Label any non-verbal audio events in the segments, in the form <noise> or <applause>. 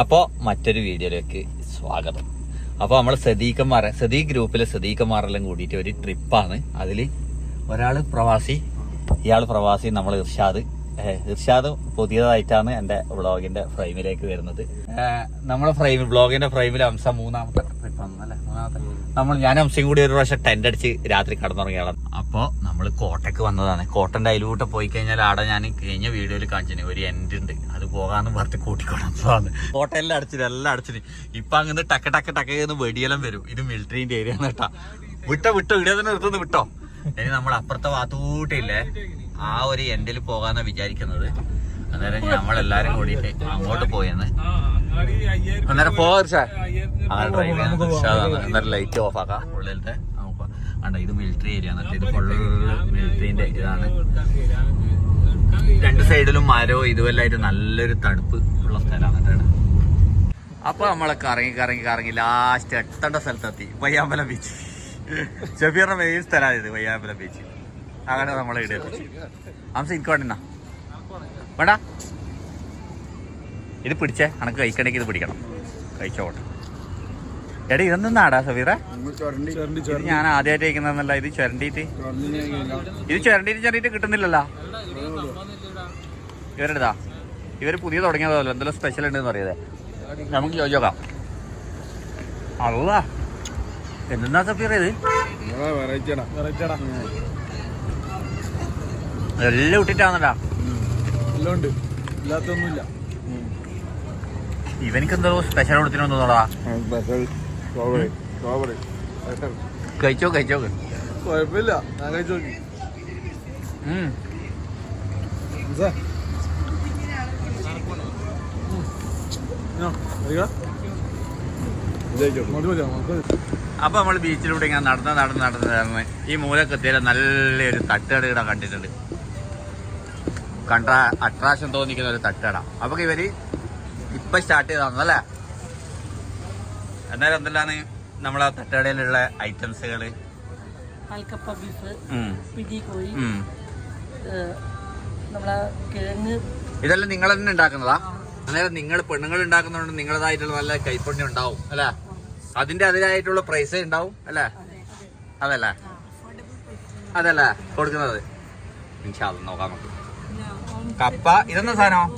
അപ്പോ മറ്റൊരു വീഡിയോയിലേക്ക് സ്വാഗതം. അപ്പൊ നമ്മൾ സദീഖന്മാരെ സദീഖ് ഗ്രൂപ്പിലെ സദീഖന്മാരെല്ലാം കൂടിയിട്ട് ഒരു ട്രിപ്പാണ്. അതിൽ ഒരാൾ പ്രവാസി ഇയാൾ പ്രവാസി നമ്മൾ ഇർഷാദ്. ഇർഷാദ് പുതിയതായിട്ടാണ് എന്റെ വ്ളോഗിന്റെ ഫ്രെയിമിലേക്ക് വരുന്നത്. നമ്മളെ ഫ്രെയിം ബ്ലോഗിന്റെ ഫ്രെയിമിൽ അംശ മൂന്നാമത്തെ നമ്മൾ ഞാൻ അംശം കൂടി ഒരു പ്രാവശ്യം ടെന്റ് അടിച്ച് രാത്രി കടന്നുറങ്ങിയാണ് അപ്പോ നമ്മൾ കോട്ടയ്ക്ക് വന്നതാണ്. കോട്ടന്റെ അയലൂട്ട് പോയി കഴിഞ്ഞാൽ ആടെ ഞാൻ കഴിഞ്ഞ വീഡിയോയിൽ കാണിച്ചിന് ഒരു എൻഡ് ഉണ്ട്. അത് പോകാന്ന് പറഞ്ഞ് കൂട്ടിക്കൊണ്ടതാണ് കോട്ടയെല്ലാം അടിച്ചിന് എല്ലാം അടിച്ചിന്. ഇപ്പൊ അങ്ങനെ ടക്ക ടക്ക ടക്കെന്ന് വെടിയെല്ലാം വരും. ഇത് മിലിറ്ററിന്റെ ഏരിയ കേട്ടാ. വിട്ടോ വിട്ടോ. ഇവിടെ തന്നെ നിർത്തുന്നു വിട്ടോ. ഇനി നമ്മൾ അപ്പുറത്തെ ഭാഗത്തൂട്ടില്ലേ? ആ ഒരു എൻഡിൽ പോകാന്നാ വിചാരിക്കുന്നത്. അന്നേരം നമ്മളെല്ലാരും കൂടിയിട്ട് അങ്ങോട്ട് പോയെന്ന്. അന്നേരം പോകാ. അന്നേരം ലൈറ്റ് ഓഫ് ആക്കാം. ഉള്ളിലത്തെ കണ്ടോ ഇത് മിലിറ്ററി ഏരിയ എന്നിട്ട് ഇത് ഫുള്ള് മിലിറ്ററിന്റെ ഇതാണ്. രണ്ട് സൈഡിലും മരവും ഇതുവല്ലായിട്ട് നല്ലൊരു തണുപ്പ് ഉള്ള സ്ഥലമാണ് കേട്ടോ അപ്പൊ നമ്മളെ കറങ്ങി കറങ്ങി കറങ്ങി ലാസ്റ്റ് എത്തേണ്ട സ്ഥലത്തെത്തി. വയ്യാമ്പലം ബീച്ച് ഷബീറിന്റെ മെയിൻ സ്ഥലമാണ് ഇത് വയ്യാമ്പലം ബീച്ച് അങ്ങനെ നമ്മളെ ഇടയിൽ അംസം എനിക്ക് വേണ്ട ഇത് പിടിച്ചേ. അനക്ക് കഴിക്കണമെങ്കിൽ ഇത് പിടിക്കണം. കഴിച്ചോട്ടെ എടാ ഇതൊന്നും നാടാ സബീറ ഇത് ഞാൻ ആദ്യമായിട്ട് കഴിക്കുന്നതെന്നല്ല ഇത് ചുരണ്ടിയിട്ട് ഇത് ചുരണ്ടിയിട്ട് ചെറിയിട്ട് കിട്ടുന്നില്ലല്ലോ. ഇവരെടുതാ ഇവർ പുതിയ തുടങ്ങിയതല്ലോ. എന്തെല്ലാം സ്പെഷ്യൽ ഉണ്ടെന്ന് അറിയാതെ നമുക്ക് ചോദിച്ചോക്കാം അല്ല എന്താ സഫീർ ഇത്? എല്ലാം ഇട്ടിട്ടാന്നടാ. എല്ലാം ഉണ്ട് ഇല്ലാത്തൊന്നുമില്ല ഇവനിക്ക് എന്തോ സ്പെഷ്യൽ കൊടുത്തിനു തോന്നടാ കഴിച്ചോ കഴിച്ചോ. കുഴപ്പമില്ല. ഞാൻ കഴിച്ചു അപ്പൊ നമ്മൾ ബീച്ചിലൂടെ ഇങ്ങനെ നടന്ന് നടന്ന് നടന്ന് നടന്ന് ഈ മൂലക്കെത്തിയാൽ നല്ലൊരു തട്ടുകട കണ്ടിട്ടുണ്ട്. കണ്ട അട്രാക്ഷൻ തോന്നിക്കുന്ന ഒരു തട്ടട. അപ്പൊ ഇവർ ഇപ്പൊ സ്റ്റാർട്ട് ചെയ്താന്നല്ലേ അന്നേരം എന്തെല്ലാണ് നമ്മളെ തട്ടടയിലുള്ള ഐറ്റംസുകൾ പാൽക്കപ്പ ബീഫ് നമ്മളെ കിഴങ്ങ്. ഇതെല്ലാം നിങ്ങൾ തന്നെ ഉണ്ടാക്കുന്നതാ? അന്നേരം നിങ്ങൾ പെണ്ണുങ്ങൾ ഉണ്ടാക്കുന്നതുകൊണ്ട് നിങ്ങളതായിട്ടുള്ള നല്ല കൈപ്പുണ്യം ഉണ്ടാവും അല്ലേ? അതിന്റെ അതിലായിട്ടുള്ള പ്രൈസ് ഉണ്ടാവും അല്ലേ? അതല്ലേ? അതല്ലേ? കൊടുക്കുന്നത്. ഇൻഷാ അല്ലാ, നോക്കാം നമുക്ക്. കപ്പ ഇതെന്താ സാധനം?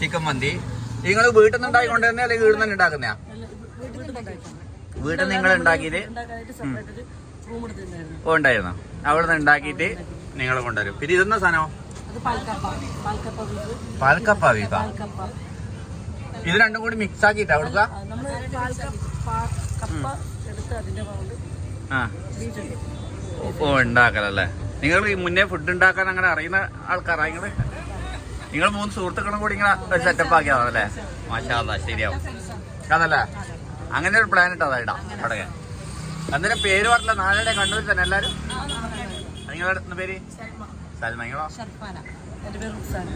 ചിക്കൻ മന്തി നിങ്ങൾ വീട്ടിൽ നിന്ന് ഉണ്ടാക്കിക്കൊണ്ട് തന്നെ അല്ലെങ്കിൽ വീട്ടിൽ നിന്ന് ഉണ്ടാക്കുന്നയാ? വീട്ടിൽ നിങ്ങൾ ഓ, ഉണ്ടായിരുന്നു? അവിടെ നിന്ന് ഉണ്ടാക്കിയിട്ട് നിങ്ങൾ കൊണ്ടുവരും. പിന്നെ ഇതെന്താ സാധനം? പാൽക്കപ്പ പാൽക്കപ്പ ഇത് രണ്ടും കൂടി മിക്സ് ആക്കിട്ടാ കൊടുക്ക ഉണ്ടാക്കലല്ലേ? നിങ്ങൾ ഈ മുന്നേ ഫുഡ് ഉണ്ടാക്കാൻ അങ്ങനെ അറിയുന്ന ആൾക്കാരാ നിങ്ങൾ നിങ്ങൾ മൂന്ന് സുഹൃത്തുക്കളും കൂടി ഇങ്ങനെ ഒരു സെറ്റപ്പ് ആക്കിയതാണല്ലേ മാഷാ ശരിയാവും. അതല്ലേ അങ്ങനെ ഒരു പ്ലാൻ ഇട്ടാ ഇടാം അവിടെ. അന്നേരം പേര് പറഞ്ഞില്ല? നാളെ കണ്ണൂരിൽ തന്നെ എല്ലാരും? നിങ്ങളുടെ പേര്?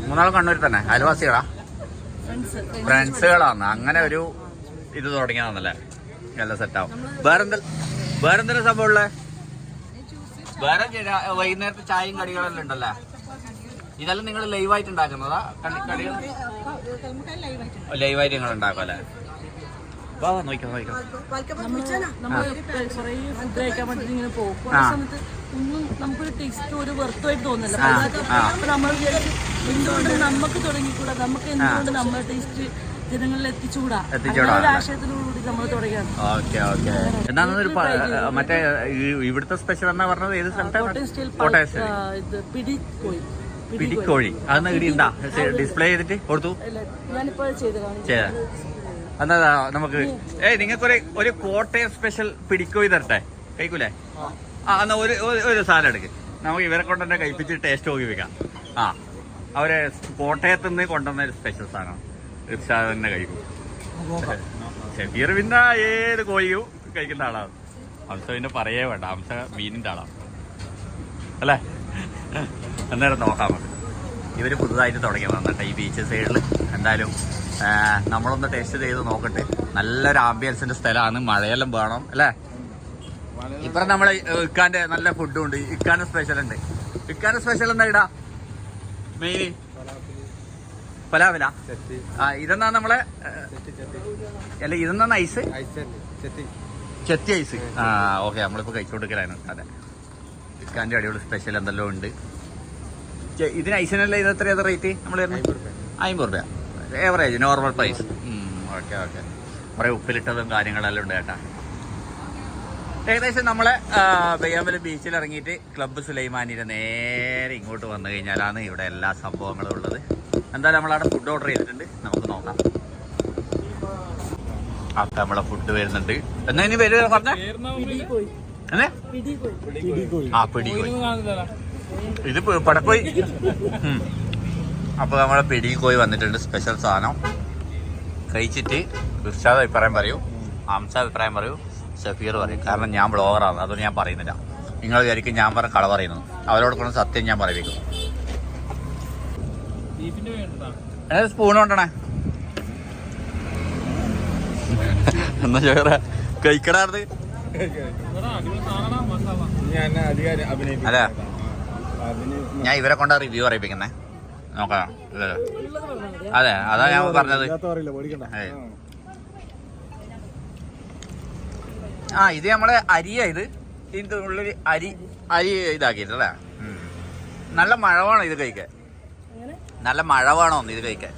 മൂന്നാളും കണ്ണൂരിൽ തന്നെ അയൽവാസികളാ? ഫ്രണ്ട്സ് ഫ്രണ്ട്സുകളാണ് അങ്ങനെ ഒരു ഇത് തുടങ്ങിയതാണല്ലേ? നല്ല സെറ്റാവും വേറെന്തെങ്കിലും വേറെന്തെങ്കിലും സംഭവം ഉള്ളേ? വേറെ വൈകുന്നേരത്തെ ചായയും കടികളെല്ലാം ഉണ്ടല്ലേ? ഇതെല്ലാം നിങ്ങൾ ലൈവായിട്ട് ഉണ്ടാക്കുന്നതാ? കടി- കടികൾ? ലൈവായിട്ട് നിങ്ങൾ ഉണ്ടാക്കും അല്ലേ വാ വാ, നോക്കിക്കോ നോക്കിക്കോ. നമ്മൾ കുറേ ഫുഡ് കഴിക്കാൻ വേണ്ടി ഇങ്ങനെ പോകും. കുറേ ആ. സമയത്ത് ഒന്നും നമുക്കൊരു ടേസ്റ്റ് ഒരു വെറുത്തമായിട്ട് തോന്നില്ല. ആ, ആ. അപ്പൊ നമ്മൾ വിചാരിച്ചു എന്തുകൊണ്ട് നമുക്ക് തുടങ്ങിക്കൂടാ? നമുക്ക് എന്തുകൊണ്ട് നമ്മുടെ ടേസ്റ്റ് ജനങ്ങളിൽ അല്ലേ? ആശയത്തിനോടുകൂടി നമ്മൾ തുടങ്ങിയാണ് ഓക്കെ ഓക്കെ. എന്നാന്നൊരു മറ്റേ ഈ- ഇവിടുത്തെ സ്പെഷ്യൽ എന്നാ പറഞ്ഞത്? ഏത് സ്ഥലത്തെ കോട്ടയം സ്റ്റൈൽ കോട്ടയം style. പിടി കോഴി പിടിക്കോഴി. അന്ന് ഇടി ഉണ്ടാ ഡിസ്പ്ലേ ചെയ്തിട്ട് കൊടുത്തു. ചെയ്ത എന്നാ നമുക്ക് ഏയ് നിങ്ങൾക്കൊരു ഒരു കോട്ടയം സ്പെഷ്യൽ പിടിക്കോഴി തരട്ടെ? കഴിക്കൂലേ? ആ. എന്നാ ഒരു ഒരു- സാധനം എടുക്ക്. നമുക്ക് ഇവരെ കൊണ്ട് തന്നെ കഴിപ്പിച്ച് ടേസ്റ്റ് നോക്കി വെക്കാം. ആ. അവരെ കോട്ടയത്ത് നിന്ന് കൊണ്ടുവന്ന ഒരു സ്പെഷ്യൽ സാധനം. തീർച്ചയായും തന്നെ കഴിക്കും. ഷെബീർ പിന്നെ ഏത് കോഴിയും കഴിക്കുന്ന ആളാണ്. ഹംസ പിന്നെ പറയേ വേണ്ട. ഹംസ മീനിന്റെ ആളാണ്. അല്ലേ? അന്നേരം നോക്കാം നമുക്ക്. ഇവർ പുതുതായിട്ട് തുടങ്ങിയതാണ് കേട്ടോ ഈ ബീച്ച് സൈഡിൽ എന്തായാലും നമ്മളൊന്ന് ടേസ്റ്റ് ചെയ്ത് നോക്കട്ടെ. നല്ലൊരു ആംബിയൻസിന്റെ സ്ഥലമാണ് മഴയെല്ലാം വേണം അല്ലേ? ഇപ്പറ നമ്മൾ ഇക്കാന്റെ നല്ല ഫുഡും ഉണ്ട്. ഇക്കാന്റെ സ്പെഷ്യൽ ഉണ്ട്. ഇക്കാന്റെ സ്പെഷ്യൽ എന്താ ഇടാ? മെയിൻ പലാവില. ആ ഇതെന്നാ നമ്മളെ അല്ല ഇതെന്നാ ഐസ് ചെത്തി. ഐസ് ആ ഓക്കെ നമ്മളിപ്പോ കഴിച്ചുകൊടുക്കലാണ് അതെ. ഇക്കാന്റെ അടിപൊളി സ്പെഷ്യൽ എന്തെല്ലോ ഉണ്ട്. ഇതിന് ഐസിനല്ല ഇത് എത്രയാ റേറ്റ് നമ്മൾ അമ്പത് രൂപ average normal price okay okay. കുറേ ഉപ്പിലിട്ടതും കാര്യങ്ങളെല്ലാം ഉണ്ട് കേട്ടാ. ഏകദേശം നമ്മളെ ബയ്യാമ്പലം ബീച്ചിൽ ഇറങ്ങിയിട്ട് ക്ലബ്ബ് സുലൈമാനിയുടെ നേരെ ഇങ്ങോട്ട് വന്നു കഴിഞ്ഞാലാണ് ഇവിടെ എല്ലാ സംഭവങ്ങളും ഉള്ളത്. എന്തായാലും നമ്മളവിടെ ഫുഡ് ഓർഡർ ചെയ്തിട്ടുണ്ട്. നമുക്ക് നോക്കാം. അപ്പൊ നമ്മളെ ഫുഡ് വരുന്നുണ്ട്. എന്നാ ഇനി വരുക പറഞ്ഞ? പിടികോയി പിടികോയി ആ പിടിക്കോയി ഇത് പടക്കോയി. അപ്പൊ നമ്മളെ പിടി കോയി വന്നിട്ടുണ്ട് സ്പെഷ്യൽ സാധനം. കഴിച്ചിട്ട് ഇർഷാദ് അഭിപ്രായം പറയൂ. ഹംസ അഭിപ്രായം പറയൂ. സഫീർ പറയും. കാരണം ഞാൻ ബ്ലോഗറാണ് അതുകൊണ്ട് ഞാൻ പറയുന്നില്ല. നിങ്ങൾ വിചാരിക്കും ഞാൻ പറഞ്ഞ കള പറയുന്നു. അവരോട് കൊണ്ട് സത്യം ഞാൻ പറയിക്കും ഏത് സ്പൂൺ കൊണ്ടണേ. എന്നാ ചോറ? കഴിക്കടാർന്ന് ഞാൻ അധികാരി അഭിനയിക്കും അല്ല ഞാൻ ഇവരെ കൊണ്ടാ റിവ്യൂ അറിയിപ്പിക്കുന്നേ നോക്കാം അതെ അതാ ഞാൻ പറഞ്ഞത്. ആ. ഇത് നമ്മളെ അരിയാ ഇത്. ഇതിന്റെ ഉള്ളിൽ അരി അരി ഇതാക്കിയിട്ടല്ലേ. നല്ല മഴവാണ് ഇത് കഴിക്കാൻ. നല്ല മഴ വേണോ ഇത് കഴിക്കാൻ?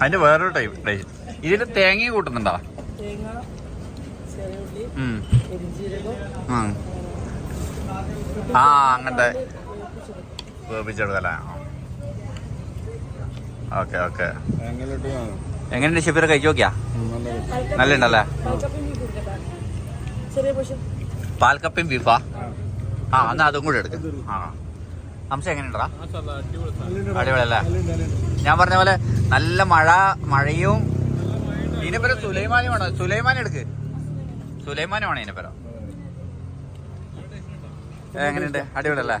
അതിന്റെ വേറൊരു ടൈപ്പ് ടേസ്റ്റ് ഇതിന് തേങ്ങ കൂട്ടുന്നുണ്ടോ. ആ. അങ്ങനത്തെ വേപ്പിച്ചെടുക്കല്ലേ ഓക്കെ ഓക്കെ. എങ്ങനെയുണ്ട് ഷെഫീർ കഴിച്ചു നോക്കിയാ? നല്ല ഉണ്ടല്ലേ പാൽക്കപ്പയും ബീഫാ? ആ എന്നാ അതും കൂടെ എടുക്ക. ആ. ഹംസ എങ്ങനെയുണ്ടടാ? അടിപൊളിയല്ലേ? ഞാൻ പറഞ്ഞ പോലെ നല്ല മഴ മഴയും ഇതിനെപ്പരം സുലൈമാനി വേണോ? സുലൈമാനി എടുക്ക്. സുലൈമാനി വേണോ ഇതിനെപ്പരം എങ്ങനെയുണ്ട്? അടിപൊളിയല്ലേ?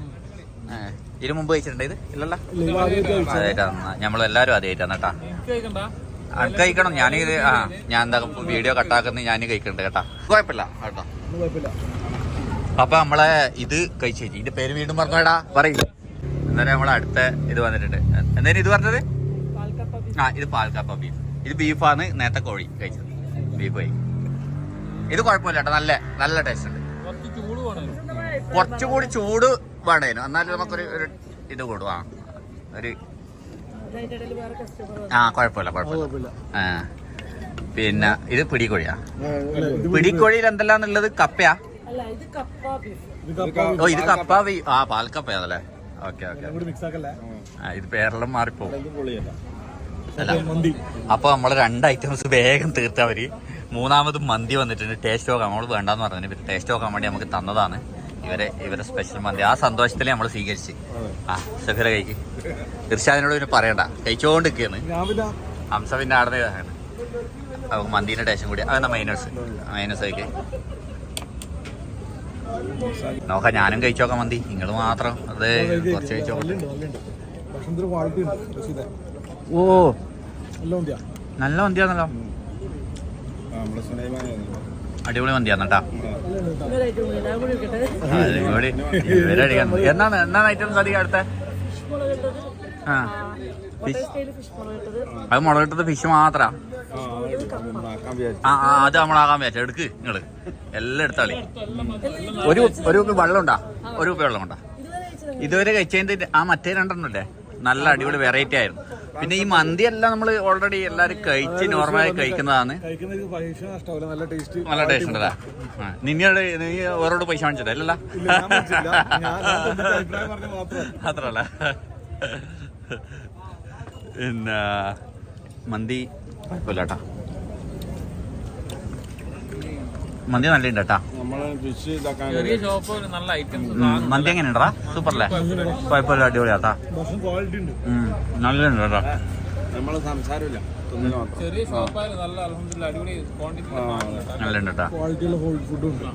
ഇതിനു മുമ്പ് കഴിച്ചിട്ടുണ്ട് ഇത്? ഇല്ലല്ലോ. അതായിട്ടാ നമ്മളെല്ലാരും അതായിട്ടാണ് കേട്ടാ അനക്ക് കഴിക്കണം. ഞാൻ ഇത് ആ ഞാൻ എന്താ വീഡിയോ കട്ടാക്കുന്നത് ഞാൻ കഴിക്കുന്നുണ്ട് കേട്ടാ. കുഴപ്പമില്ല കേട്ടോ. അപ്പൊ നമ്മളെ ഇത് കഴിച്ചു ഇതിന്റെ പേര് വീണ്ടും പറഞ്ഞോടാ പറയില്ല എന്നാലും നമ്മളെ അടുത്ത ഇത് വന്നിട്ടുണ്ട്. എന്തായാലും ഇത് പറഞ്ഞത്? ആ ഇത് പാൽക്കാപ്പ ബീഫ്. ഇത് ബീഫാണ് നേരത്തെ കോഴി കഴിച്ചത്. ബീഫ് കഴിക്കും ഇത് കുഴപ്പമില്ല കേട്ടോ. നല്ല നല്ല ടേസ്റ്റ് ഉണ്ട്. കുറച്ചുകൂടി ചൂട് വേണേനു എന്നാലും നമുക്കൊരു ഒരു ഇത് കൂടും ആ. ഒരു അതിന്റെ ഇടയിൽ വേറെ കസ്റ്റമർ ആ കുഴപ്പമില്ല കുഴപ്പമില്ല. ആ. പിന്നെ ഇത് പിടിക്കോഴിയാ? പിടിക്കോഴിയിൽ എന്തെല്ലാന്നുള്ളത് കപ്പയാ? അല്ല ഇത് കപ്പ ബീഫ് ഇത് കപ്പ ഓ ഇത് കപ്പ ആ പാൽക്കപ്പയാണല്ലേ ഓക്കെ ഓക്കെ കൂടി മിക്സ് ആക്കല്ലേ? ആ ഇത് പേരെല്ലാം മാറിപ്പോവും. അല്ല അപ്പൊ നമ്മൾ രണ്ട് ഐറ്റംസ് വേഗം തീർത്തവര് മൂന്നാമതും മന്തി വന്നിട്ടുണ്ട്. ടേസ്റ്റ് നോക്കാം. നമ്മൾ വേണ്ടെന്ന് പറഞ്ഞു ടേസ്റ്റ് നോക്കാൻ വേണ്ടി നമുക്ക് തന്നതാണ്. ഇവരെ ഇവരെ സ്പെഷ്യൽ മന്തി. ആ സന്തോഷത്തിൽ നമ്മൾ സ്വീകരിച്ച്. ആ സഫീറ കഴിക്ക് ഇർഷാദിനോട് പിന്നെ പറയണ്ട. കഴിച്ചോണ്ട് നിൽക്കുകയാണ് ഹംസ പിന്നെ ആടുന്ന ഇതാണ്. മന്തിന്റെ മന്തിന്റെ ടേസ്റ്റും കൂടി. അതെന്നാ മൈനസ് മൈനസ് കഴിക്ക് നോക്കാം ഞാനും കഴിച്ചോക്കാം മന്തി. നിങ്ങൾ മാത്രം. അത് കുറച്ച് കഴിച്ചോ നല്ലുണ്ട് നല്ലുണ്ട് ക്വാളിറ്റി ഉണ്ട്. രസീത ഓ. നല്ല മന്തിയാ. നല്ല മന്തിയാണല്ലോ. അടിപൊളി മന്തിയാന്ന് കേട്ടാ. ഇവിടെ ഇവരടിക്കാൻ. എന്നാണ് എന്നാണ് ഐറ്റംസ് അധികം അടുത്ത? ആ. അത് മുളകിട്ടത് ഫിഷ് മാത്രാ. ആ അത് നമ്മളാകാൻ പറ്റും എടുക്ക് നിങ്ങൾ എല്ലാം എടുത്താളി ഒരു ഒരു വെള്ളം ഉണ്ടാ? ഒരു കുപ്പി വെള്ളം ഉണ്ടാ? ഇതുവരെ ഇതുവരെ കഴിച്ചതിന്റെ ആ മറ്റേ രണ്ടെണ്ണം ഇല്ലേ? നല്ല അടിപൊളി വെറൈറ്റി ആയിരുന്നു. പിന്നെ ഈ മന്തി എല്ലാം നമ്മൾ ഓൾറെഡി എല്ലാരും കഴിച്ച് നോർമലായി കഴിക്കുന്നതാണ്. നല്ല ടേസ്റ്റ് നല്ല ടേസ്റ്റ് ഉണ്ടല്ലേ? നിന്നോട് നീ ഓരോട് പൈസ വാങ്ങിച്ചിട്ടില്ല അത്രല്ല പിന്നെ മന്തി കുഴപ്പമില്ല കേട്ടാ. മന്തി നല്ല ഉണ്ട് കേട്ടാ നമ്മൾ ചെറിയ ഷോപ്പ് നല്ല ഐറ്റംസ് ഉം, മന്തി എങ്ങനെ ഉണ്ടടാ സൂപ്പറല്ലേ കുഴപ്പമില്ല അടിപൊളിയാട്ടാ. നല്ല ഉണ്ട്. കേട്ടോ നമ്മളെ സംസാരമില്ല. ചെറിയ ഷോപ്പായാലും നല്ല ഉണ്ട് കേട്ടാ ക്വാളിറ്റിയുള്ള ഫുഡും ഉണ്ട്.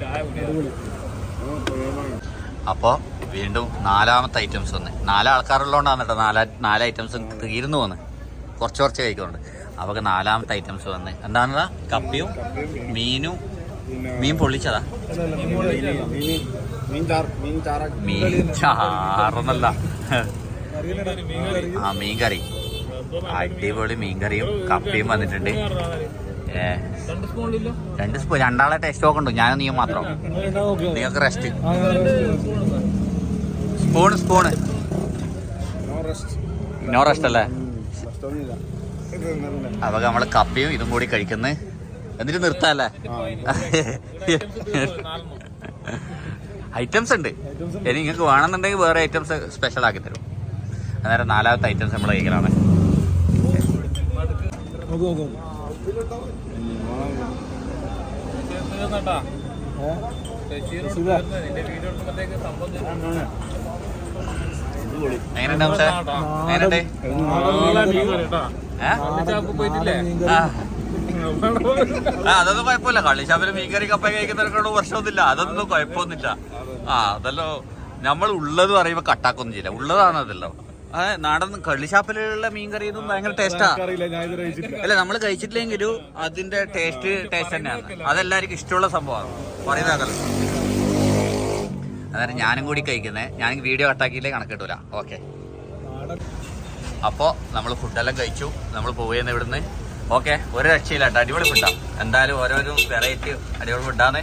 ചായ കുടി അടിപൊളി. അപ്പോൾ വീണ്ടും നാലാമത്തെ ഐറ്റംസ് വന്ന്. നാലാൾക്കാരുള്ളതുകൊണ്ടാണ് കേട്ടോ നാലാ നാല് ഐറ്റംസ് തീർന്നു വന്ന്. കുറച്ച് കുറച്ച് കഴിക്കുന്നുണ്ട്. അവക്ക് നാലാമത്തെ ഐറ്റംസ് വന്ന്. എന്താണ് കപ്പിയും മീനും മീൻ പൊള്ളിച്ചതാ? മീൻ ചാറന്നല്ല. ആ മീൻ കറി അടിപൊളി മീൻ കറിയും കപ്പിയും വന്നിട്ടുണ്ട്. രണ്ട് സ്പൂൺ രണ്ടാളെ ടേസ്റ്റ് നോക്കണ്ടു ഞാനും നീ മാത്രം. നിങ്ങൾക്ക് rest spoon spoon no rest അല്ലേ? അപ്പൊ നമ്മൾ കപ്പയും ഇതും കൂടി കഴിക്കുന്നു. എന്നിട്ട് നിർത്താല്ലേ? ഐറ്റംസ് ഉണ്ട്. ഇനി നിങ്ങൾക്ക് വേണമെന്നുണ്ടെങ്കിൽ വേറെ ഐറ്റംസ് സ്പെഷ്യൽ ആക്കി തരും. അന്നേരം നാലാമത്തെ ഐറ്റംസ് നമ്മൾ കഴിക്കലാണ് എങ്ങനെയുണ്ടാവും സാർ. എങ്ങനെയുണ്ട്? ആ. അതൊന്നും കുഴപ്പമില്ല. കള്ളിശാപ്പിൽ മീൻകറി കപ്പ കഴിക്കുന്നവർക്കുള്ള പ്രശ്നമൊന്നുമില്ല. അതൊന്നും കുഴപ്പമൊന്നുമില്ല. ആ അതല്ലോ. നമ്മൾ ഉള്ളത് പറയുമ്പോ കട്ടാക്കൊന്നും ചെയ്യില്ല ഉള്ളതാണ് അതല്ലോ. അതെ നാടൻ കള്ളിശാപ്പിലുള്ള മീൻകറി ഒന്നും ഭയങ്കര ടേസ്റ്റാ അല്ല നമ്മൾ കഴിച്ചിട്ടില്ലെങ്കിലും അതിന്റെ ടേസ്റ്റ് ടേസ്റ്റ് തന്നെയാണ്. അതെല്ലാവർക്കും ഇഷ്ടമുള്ള സംഭവമാണ്. പറയുന്നതല്ലോ അതായത് ഞാനും കൂടി കഴിക്കുന്നേ. ഞാൻ വീഡിയോ കട്ടാക്കിയില്ലേ കണക്കിട്ടൂല ഓക്കെ അപ്പോൾ നമ്മൾ ഫുഡെല്ലാം കഴിച്ചു. നമ്മൾ പോവുകയെന്ന് ഇവിടുന്ന്. ഓക്കെ ഒരു രക്ഷയില്ല കേട്ടോ അടിപൊളി ഫുഡാണ് എന്തായാലും ഓരോരോ വെറൈറ്റി അടിപൊളി ഫുഡാണ്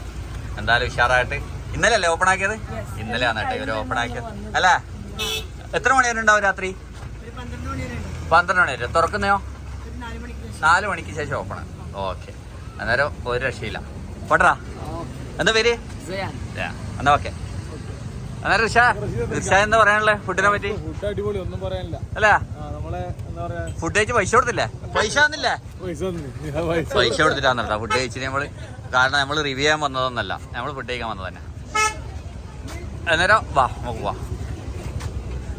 എന്തായാലും ഉഷാറായിട്ട്. ഇന്നലെ അല്ലേ ഓപ്പൺ ആക്കിയത് ഇന്നലെ ആണ് കേട്ടോ ഇവർ ഓപ്പൺ ആക്കിയത്. അല്ല? എത്ര മണി വരെ ഉണ്ടാവും രാത്രി? പന്ത്രണ്ട് മണി വരെ. ഉണ്ട് പന്ത്രണ്ട് മണി വരെ തുറക്കുന്നയോ? നാല് മണിക്ക് ശേഷം നാല് മണിക്ക് ശേഷം ഓപ്പൺ ഓക്കെ. അന്നേരം ഒരു രക്ഷയില്ല. പോട്ടറാ? എന്താ പേര്? എന്നാ ഓക്കെ. അന്നേരം ഋഷ ഋഷ എന്താ പറയാനുള്ളത് ഫുഡിനെ പറ്റി? ഫുഡ് അടിപൊളി ഒന്നും പറയാനില്ല. അല്ല? ഫുഡ് കഴിച്ച് പൈസ കൊടുത്തില്ലേ? പൈസ തന്നില്ലേ? പൈസ കൊടുത്തിട്ടാന്നല്ല. കേട്ടോ ഫുഡ് കഴിച്ചിട്ട് നമ്മൾ കാരണം നമ്മൾ റിവ്യൂ ചെയ്യാൻ വന്നതൊന്നല്ല. നമ്മൾ ഫുഡ് കഴിക്കാൻ വന്നത് തന്നെ. അന്നേരം വാ നമുക്ക് വാ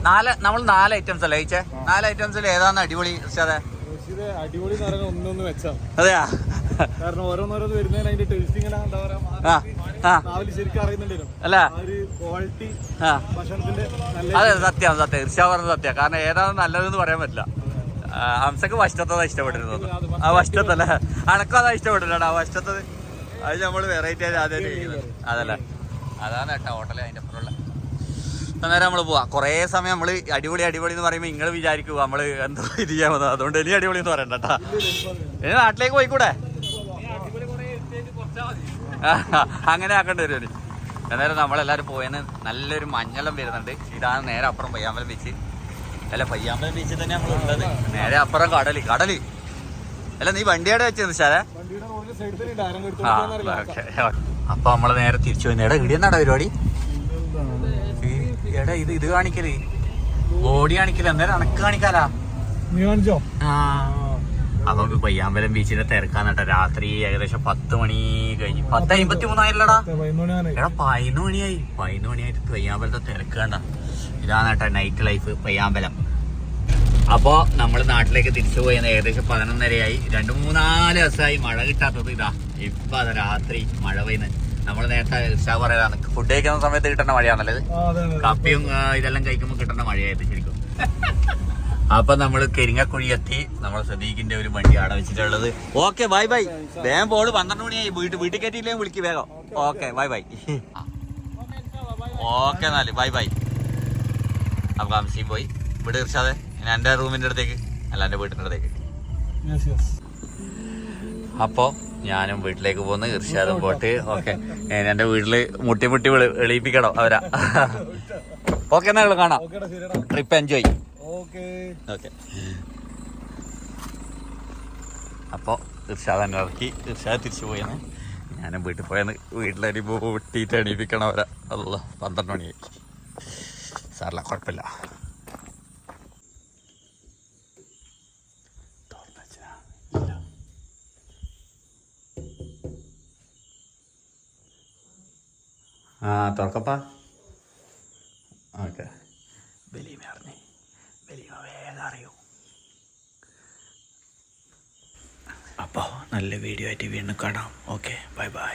നാല് നമ്മൾ നാല് ഐറ്റംസ് അല്ലേ കഴിച്ചേ? നാല് ഐറ്റംസിൽ ഏതാന്ന് അടിപൊളി അതെ അതെയാ? കാരണം ഓരോന്നോരോന്ന് വരുന്നതിന് അതിന്റെ ടേസ്റ്റ് ഇങ്ങനെ എന്താ പറയാ ശരിക്കും അറിയുന്നുണ്ടല്ലോ. അല്ല. ക്വാളിറ്റി ഭക്ഷണത്തിന്റെ അതെ സത്യം സത്യം. തീർച്ചയായും പറഞ്ഞത് സത്യം. കാരണം ഏതാണ് നല്ലതെന്ന് പറയാൻ പറ്റില്ല. ഹംസക്ക് വഷ്ടത്തതാ ഇഷ്ടപ്പെട്ടിരുന്നത്. ആ വഷ്ടത്തല്ല. അനക്കും അതാ ഇഷ്ടപ്പെട്ടില്ലടാ. ആ വഷ്ടത്തത്. അത് നമ്മൾ വെറൈറ്റി ആയിട്ട് ആദ്യമായിട്ട് കഴിക്കുന്നത് അതല്ലേ? അതാണ് കേട്ടോ ഹോട്ടൽ അതിന്റെ അപ്പുറമുള്ള അന്നേരം നമ്മൾ പോവാം. കുറേ സമയം നമ്മൾ അടിപൊളി അടിപൊളി എന്ന് പറയുമ്പോൾ നിങ്ങൾ വിചാരിക്കുക നമ്മൾ എന്തോ ഇത് ചെയ്യാൻ വന്നത് അതുകൊണ്ട് ഇനി അടിപൊളി എന്ന് പറയണ്ട കേട്ടാ ഇനി നാട്ടിലേക്ക് പോയിക്കൂടെ? അങ്ങനെ ആക്കേണ്ടി വരും ഇനി. അന്നേരം നമ്മളെല്ലാവരും പോയെന്ന് നല്ലൊരു മഞ്ഞളം വരുന്നുണ്ട്. ഇതാണ് നേരെ അപ്പുറം പയ്യാമ്പലം ബീച്ച് അല്ല പയ്യാമ്പലം ബീച്ചിൽ തന്നെ നമ്മൾ ഉള്ളത്. നേരെ അപ്പുറം കടൽ. കടൽ. അല്ല നീ വണ്ടിയുടെ വെച്ചത് ശാലേ വണ്ടിയുടെ റോഡിന്റെ സൈഡിൽ തന്നെ ഉണ്ട് ആരും എടുത്തു ആ ഓക്കെ അപ്പൊ നമ്മൾ നേരെ തിരിച്ചു പോയി. നേടാ ഇടിയെന്നാടാ പരിപാടി? എടാ ഇത് ഇത് കാണിക്കൽ. ബോഡി കാണിക്കൽ. അന്നേരം അണക്ക് കാണിക്കാലാ? നീ കാണിച്ചോ? ആ. അപ്പൊ പയ്യാമ്പലം ബീച്ചിന്റെ തിരക്കാന്നട്ടെ രാത്രി ഏകദേശം പത്ത് മണി കഴിഞ്ഞ് പത്ത് അമ്പത്തി മൂന്നായില്ലടാ എടാ പതിനൊന്ന് മണിയായി. പതിനൊന്ന് മണിയായിട്ട് പയ്യാമ്പലത്തെ തിരക്ക് കണ്ട. ഇതാണ് കേട്ടോ നൈറ്റ് ലൈഫ് പയ്യാമ്പലം. അപ്പോൾ നമ്മൾ നാട്ടിലേക്ക് തിരിച്ചു പോയത് ഏകദേശം പതിനൊന്നരയായി. രണ്ടു മൂന്നാൽ ദിവസമായി മഴ കിട്ടാത്തത് ഇതാ. ഇപ്പൊ അത് രാത്രി മഴ പെയ്യുന്നത്. നമ്മൾ നേരത്തെ ഉത്സാഹം പറയാതാണ് ഫുഡ് കഴിക്കുന്ന സമയത്ത് കിട്ടേണ്ട മഴയാണല്ലോ ഇത്. അതെ അതെ കപ്പിയും ഇതെല്ലാം കഴിക്കുമ്പോൾ കിട്ടേണ്ട മഴയായത് ശരിക്കും. <laughs> അപ്പൊ നമ്മൾ കരിങ്ങക്കുഴി എത്തി. നമ്മൾ സദീഖിന്റെ ഒരു വണ്ടി ആടെ വെച്ചിട്ടുള്ളത് ഓക്കെ ബൈ ബൈ വേഗം പോൾ പന്ത്രണ്ട് മണിയായി വീട്ടിൽ വീട്ടിൽ കയറ്റിയില്ലേ? വിളിക്ക് വേഗം. ഓക്കെ ബൈ ബൈ ഓക്കെ എന്നാൽ ബൈ ബൈ അപ്പൊ ഹംസിയും പോയി. ഇവിടെ ഇർഷാദെ ഞാൻ എന്റെ റൂമിന്റെ അടുത്തേക്ക്. അല്ല എന്റെ വീട്ടിന്റെ അടുത്തേക്ക്. അപ്പോ ഞാനും വീട്ടിലേക്ക് പോന്ന് ഇർഷാദും പോട്ട്. ഓക്കെ. എന്റെ വീട്ടിൽ മുട്ടി മുട്ടി എളിപ്പിക്കണം അവരാ. ഓക്കെ എന്നാ കാണാം. Trip enjoy okay. ഓക്കെ. അപ്പോൾ ഇർഷാദ് എന്നെ ഇറക്കി. ഇർഷാദ് തിരിച്ചു പോയെന്ന്. ഞാനും വീട്ടിൽ പോയെന്ന് വീട്ടിലടി പൊട്ടിയിട്ട് എണീപ്പിക്കണം അവരാ. അല്ല പന്ത്രണ്ട് മണിയായി. സാറില്ല കുഴപ്പമില്ല തുറന്നുവെച്ചാ? ഇല്ല. ആ തുറക്കപ്പാ. ഓക്കെ. ബലീമ അറിഞ്ഞേ വലിയ വേഗം അറിയൂ. അപ്പോൾ നല്ല വീഡിയോ ആയിട്ട് വീണ്ടും കാണാം. Okay bye bye.